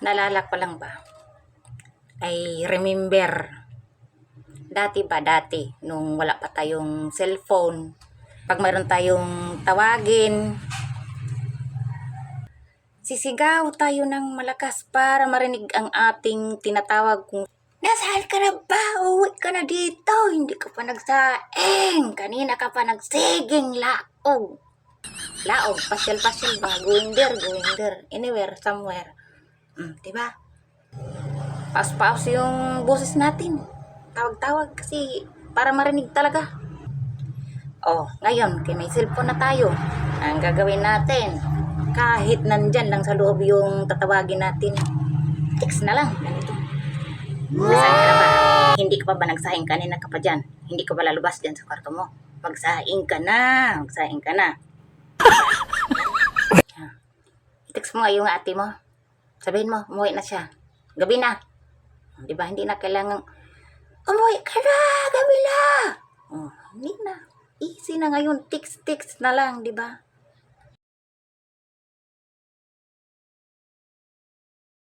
naalala ko lang ba? I remember, dati ba, dati, nung wala pa tayong cellphone, pag mayroon tayong tawagin, sisigaw tayo ng malakas para marinig ang ating tinatawag kung Nasaan ka na ba? Uwi ka na dito. Hindi ka pa nagsaing. Kanina ka pa nagsiging laog. Laog, pasyal-pasyal ba? Going there. Anywhere, somewhere. Mm, diba? Paus-paus yung boses natin. Tawag-tawag kasi para marinig talaga. Oh, ngayon, kay may cellphone na tayo. Ang gagawin natin, kahit nandyan lang sa loob yung tatawagin natin, text na lang. Nasaan ka na ba? Hindi ka pa ba nagsaing kanina ka pa dyan? Hindi ka ba lalabas dyan sa kwarto mo? Magsaing ka na. Magsaing ka na. I-text mo nga yung ate mo. Sabihin mo, umuwi na siya. Gabi na. Di ba? Hindi na kailangan, umuwi ka na! Gabi na! Oh, hindi na. Easy na ngayon. Text-text na lang, di ba?